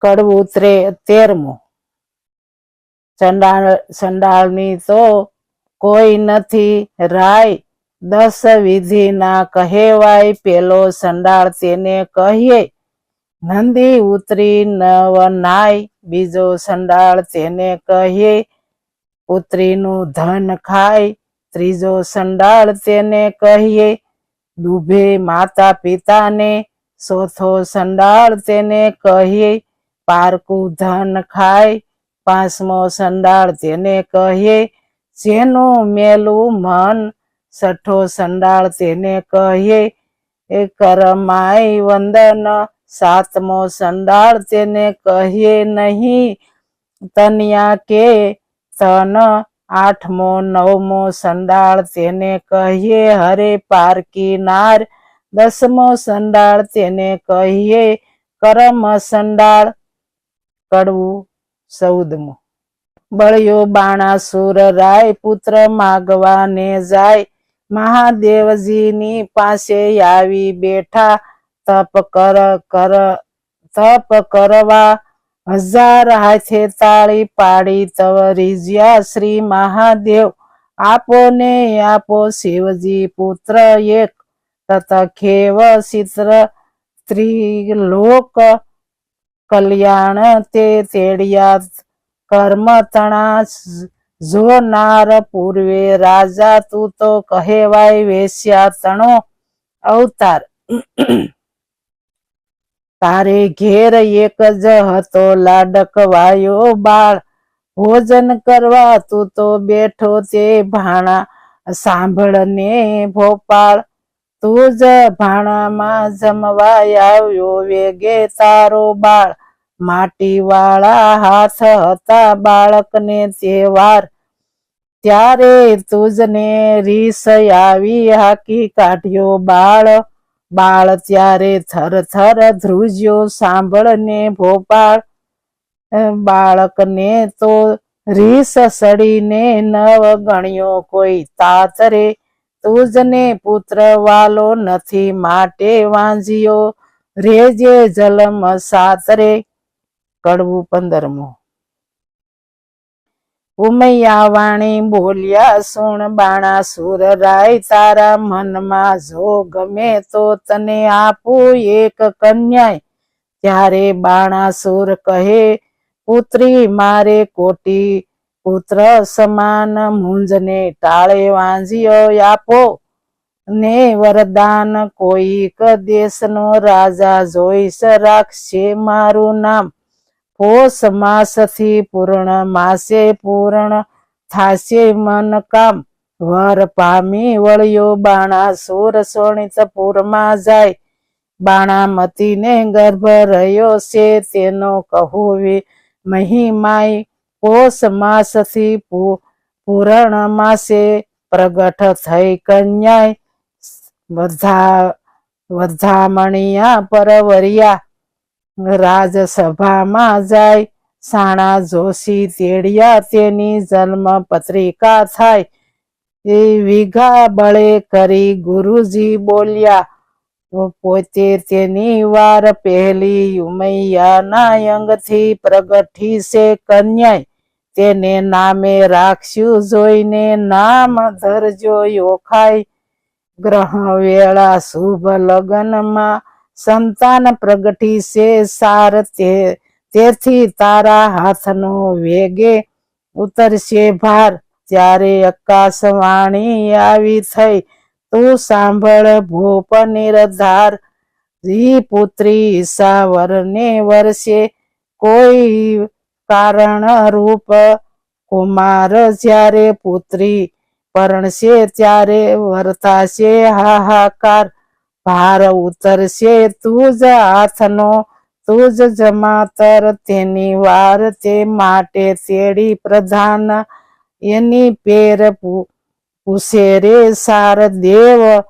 કડવું ત્રે તેરમું. સંડાળ, સંડાળની તો કોઈ નથી રાય. દસ વિધિ ના કહેવાય પેલો સંડાળ તેને કહીએ. નંદી ઉતરી નવ નાય, બીજો સંડાળ તેને કહીએ. પુત્રીનું ધન ખાય, ત્રીજો સંડાળ તેને કહીએ. દુભે માતા પિતાને ચોથો સંડાળ તેને કહીએ. પારકું ધન ખાય, પાંચમો સંડાળ તેને કહીએ, જેનું મેલું મન, છઠ્ઠો સંડાળ તેને કહીએ, એ કરમાય વંદન, સાતમો સંડાળ તેને કહીએ નહીં, તનિયા કે તન આઠમો, નવમો સંડાળ તેને કહીએ, હરે પારકી નાર, દસમો સંડાળ તેને કહીએ, કરમ સંડાળ કડવું ચૌદમો બળ્યો બાણાસુર રાય પુત્ર માગવાને જાય. મહાદેવજીની પાસે આવી બેઠા. તપ કર કર, તપ કરવા હજાર હાથે તાળી પાડી તવ રીજ્યા શ્રી મહાદેવ. આપો ને આપો શિવજી પુત્ર એક. તત ખેવ ચિત્ર ત્રિલોક કલ્યાણ તે તેડિયા કર્મ તણા જોનાર પૂર્વે રાજા તું તો કહેવાય વેશ્યા તણો. અવતાર. તારે ઘેર એક જ હતો લાડકવાયો બાળ. ભોજન કરવા તું તો બેઠો તે ભાણા. સાંભળને ભોપાળ. તું જ ભાણામાં જમવા આવ્યો વેગે તારો બાળ. માટી વાળા હાથ હતા બાળકને તહેવાર. ત્યારે તુજને રીસ આવી હાકી કાઢ્યો બાળ. બાળ ત્યારે થર થર ધ્રુજ્યો સાંભળને ભોપાળ. બાળકને તો રીસ સડીને નવ ગણ્યો કોઈ તાતરે. તુજને પુત્ર વાલો નથી માટે વાંજ્યો રેજે જલમ સાતરે કડવું પંદરમું. ઉમૈયા વાણી બોલ્યા, સુણ બાણા સુર રાય, તારા મનમાં જો ગમે તો તને આપું એક કન્યાય. ત્યારે બાણાસુર કહે, પુત્રી, મારે કોટી પુત્ર સમાન મુંજને ટાળે વાંજ્યો આપો ને વરદાન કોઈક દેશનો રાજા જોઈશ રાખશે મારું નામ. પોષ માસથી પૂર્ણ, માસે પૂર્ણ થાશે મન કામ. વર પામી વળ્યો બાણા બાણાસુર શોણિતપુરમાં જાય. બાણામતીને ગર્ભ રહ્યો છે, તેનો કહું મહિમાય પોષ માસથી પૂરણ માસે પ્રગટ થઈ કન્યાય. વધામણીયા વધામણિયા પરવરિયા રાજસભામાં જાય. સાણા જોશી તેડિયા તેની જન્મ પત્રિકા થાય. એ વિઘા બળે કરી ગુરુજી બોલ્યા પોતે તેની વાર પહેલી ઉમૈયાના અંગથી પ્રગટી છે કન્યાય. તેને નામે રાખ્યું જોઈને નામ ધરજો યોખાય. ગ્રહ વેળા શુભ લગ્નમાં સંતાન પ્રગટી છે સાર તે, તેથી તારા હાથનો વેગે ઉતરશે ભાર. ત્યારે આકાશવાણી આવી થઈ તું સાંભળ ભૂપ નિરધાર ધી પુત્રી ઈશાવરને વર્ષે કોઈ કારણ રૂપ. કુમાર જ્યારે પુત્રી પરણશે, ત્યારે વર્તાશે હાહાકાર. ભાર ઉતરશે તું જ હાથનો તું જમાતર. તેની વાર તે માટે તેડી પ્રધાન. એની પેર પૂછે રે સાર દેવ,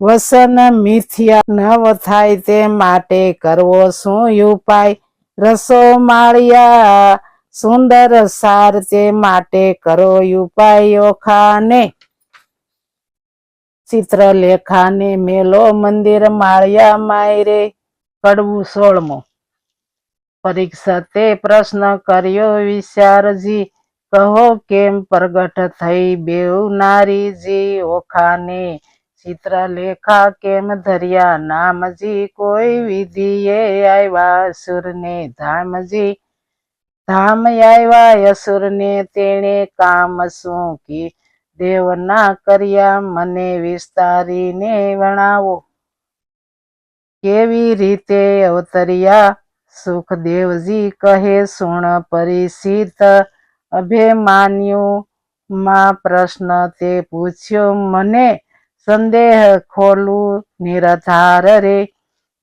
વસન મિથ્યા નવ થાય તે માટે કરવો શું ઉપાય? રસો માળિયા, સુંદર સાર તે માટે કરો ઉપાય ઓખાને. ચિત્રલેખાને મેલો મંદિર માળિયા માયરે, કડવું સોળમો. પરીક્ષતે પ્રશ્ન કર્યો વિચારજી કહો કેમ પ્રગટ થઈ બેઉ નારીજી ઓખાને ચિત્રલેખા કેમ ધર્યા? નામજી કોઈ વિધિએ આવ્યા અસુરને? ધામજી, ધામ આવ્યા અસુરને? તેણે કામ શું કી? દેવના કર્યા મને વિસ્તારીને વણાવો. કેવી રીતે અવતર્યા? સુખદેવજી કહે, સુણ પરિચિત અભિમાન્યુ માં પ્રશ્ન તે પૂછ્યો, મને સંદેહ ખોલું નિરધાર રે?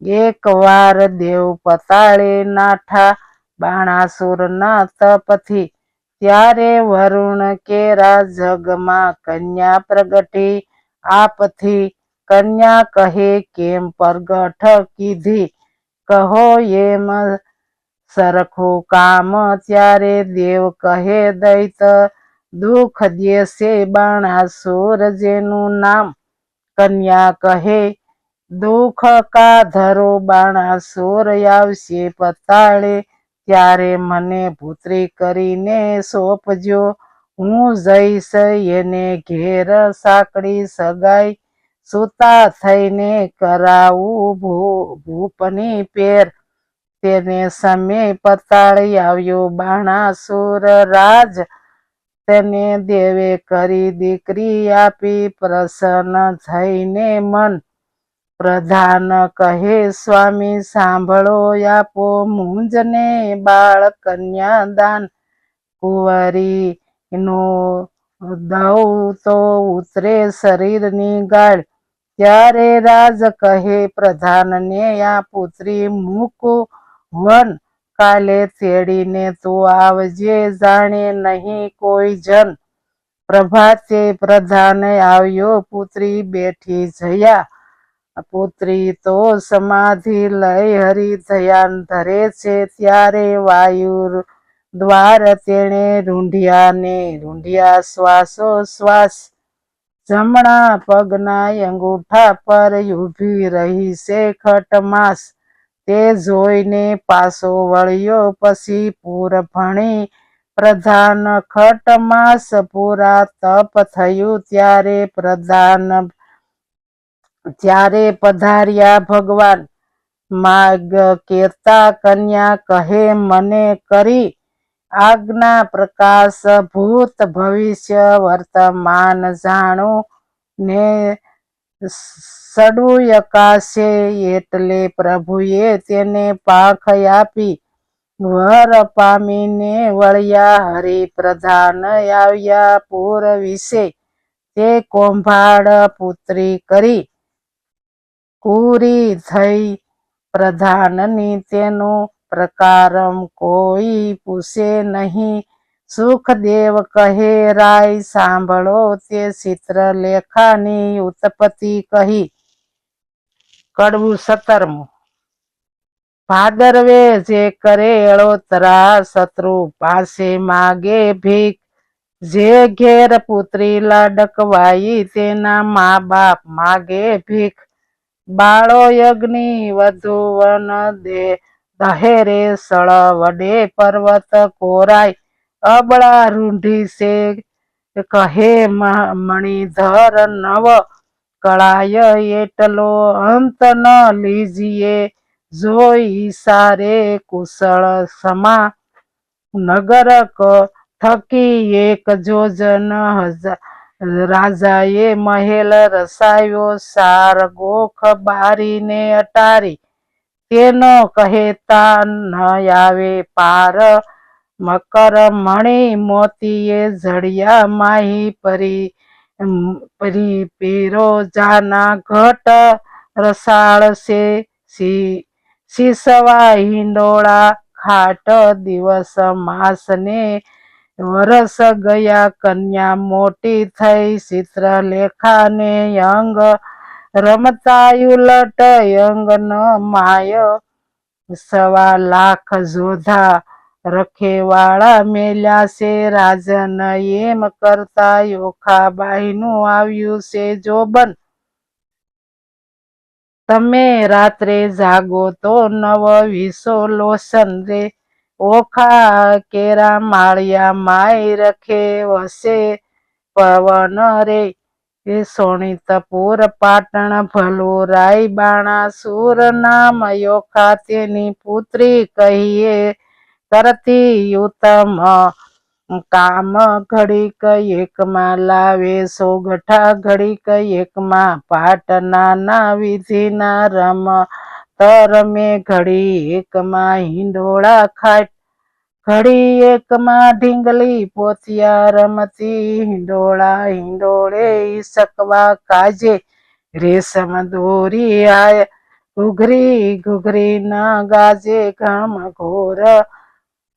એક વાર દેવ પતાળે નાઠા બાણાસુરના તપથી, ત્યારે વરુણ કેરા જગમાં કન્યા પ્રગટી. આપથી કન્યા કહે, કેમ પ્રગટ કીધી? કહો એમ સરખું કામ ત્યારે દેવ કહે દૈત, દુઃખ દેશે બાણાસુર જેનું નામ. કન્યા કહે, દુઃખ કા ધરો બાણાસુર આવશે પતાળે, ત્યારે મને પુત્રી કરીને સોંપજો. હું જઈશ એને ઘેર સાંકળી સગાઈ, સૂતા થઈને કરાવું ભૂપની પેર. તેને સામે પતાળી આવ્યો. બાણાસુર રાજ તેને દેવે કરી દીકરી આપી. પ્રસન્ન થઈને મન પ્રધાન કહે, સ્વામી, સાંભળો આપો મુંજને બાળ કન્યા દાન. કુંવરી નો દઉં તો ઉતરે શરીરની ગાળ ત્યારે રાજ કહે, પ્રધાનને આ પુત્રી મૂકું. વન. કાલે તેડીને તું આવજે, જાણે નહીં કોઈ જન. પ્રભાતે પ્રધાને આવ્યો, પુત્રી બેઠી જયા. પુત્રી તો સમાધિ લઈ હરી ધ્યાન ધરે છે, ત્યારે વાયુ દ્વાર તેણે રૂંઢિયા ને રૂંઢિયા શ્વાસો શ્વાસ. જમણા પગના અંગૂઠા પર ઊભી રહી છે ખટમાસ. તે જોઈને પાછો વળ્યો પછી પૂર ભણી પ્રધાન ખટમાસ પૂરા તપ થયું ત્યારે પ્રધાન ત્યારે પધાર્યા ભગવાન. માગ કેતા કન્યા કહે, મને કરી આજ્ઞા પ્રકાશ ભૂત ભવિષ્ય વર્તમાન જાણું ને સડું આકાશે એટલે પ્રભુએ તેને પાંખ આપી. વર પામીને વળ્યા હરિ પ્રધાન આવ્યા પૂર વિશે. તે કોંભાડ પુત્રી કરી. કુરી થઈ. પ્રધાનની તેનું પ્રકારમ કોઈ પૂછે નહીં. સુખદેવ કહે, રાય સાંભળો. તે ચિત્રલેખાની ઉત્પત્તિ કહી. કડવું સત્તરમું ભાદરવે જે કરે અળોતરા શત્રુ પાસે માગે ભીખ. જે ઘેર પુત્રી લાડકવાઈ તેના મા બાપ માગે ભીખ. બાળો યજ્ઞ વધુ વન દે, દહેરે સળ વડે પર્વત કોરાય. અબળા રૂંઢી છે કહે મણિધર નવ કળાય એટલો અંત ન લીજીએ. જોઈ સારે કુશળ સમા નગર થકી એક જોજન રાજાએ મહેલ રસાયો. સાર ગોખ બારીને અટારી. તેનો કહેતા ન આવે પાર. મકર મણી મોતીએ જડિયા માહી પરી. પરી પેરો જાના ઘટ રસાળ છે. સી- શીસવા હિંડોળા ખાટ દિવસ માસ ને વરસ ગયા કન્યા મોટી થઈ ચિત્રલેખાને અંગ રમતા ઉલટ ન માય સવા લાખ જોધા રખેવાળા મેલ્યા છે. રાજન એમ કરતા યોખાબાઈનું આવ્યું છે જોબન. તમે રાત્રે જાગો તો નવ વિસો લોસન રે. ઓખા કેરા માળિયા માય રખે વસે પવન રે. એ સોણિતપુર પાટણ ભલો રાય બાણા સુર નામ યોખા તેની પુત્રી કહીએ. કરતી ઉત્તમ કામ ઘડીક એકમાં લાવે, સોગઠા ઘડીક એકમાં, પાટના ના વિધિના રમ તરમે ઘડી એકમાં હિંડોળા ખાટ, ઘડી એકમાં ઢીંગલી પોતિયા રમતી, હિંડોળા હિંડોળે ઈસકવા કાજે, રેશમ દોરી આય, ઘુઘરી ઘુઘરી ના ગાજે, ઘામ ઘોર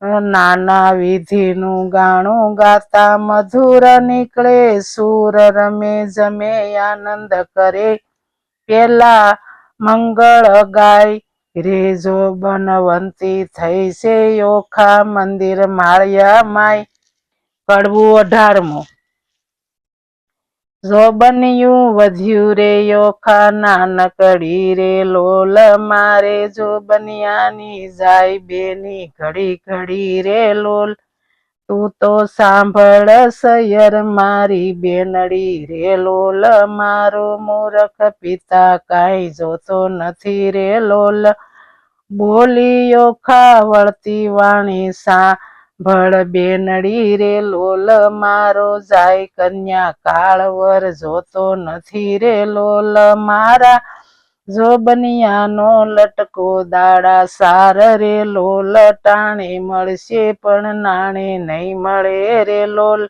નાના વિધિનું ગાણું ગાતા મધુર નીકળે, સુર રમે, જમે, આનંદ કરે. પેલા મંગળ ગાય રેજો બનવંતી થઈ છે યોખા મંદિર માળિયા માય. કડવું અઢારમું. જો બન્યું વધ્યું રે યોખા નાનકડી રે, લોલ મારે જો બનિયાની જાય બેની ઘડી ઘડી રે, લોલ. તું તો સાંભળ સયર મારી બેનડી રે, લોલ મારો મૂરખ પિતા કાંઈ જોતો નથી રે, લોલ. બોલી યોખા વળતી વાણી સાંભળ બેનડી રે લોલ મારો જાય કન્યા કાળવર જોતો નથી રે લોલ મારા. જોબનિયાનો લટકો દાડા સાર રે લોલ, ટાણે મળશે પણ નાણે નહીં મળે રે લોલ.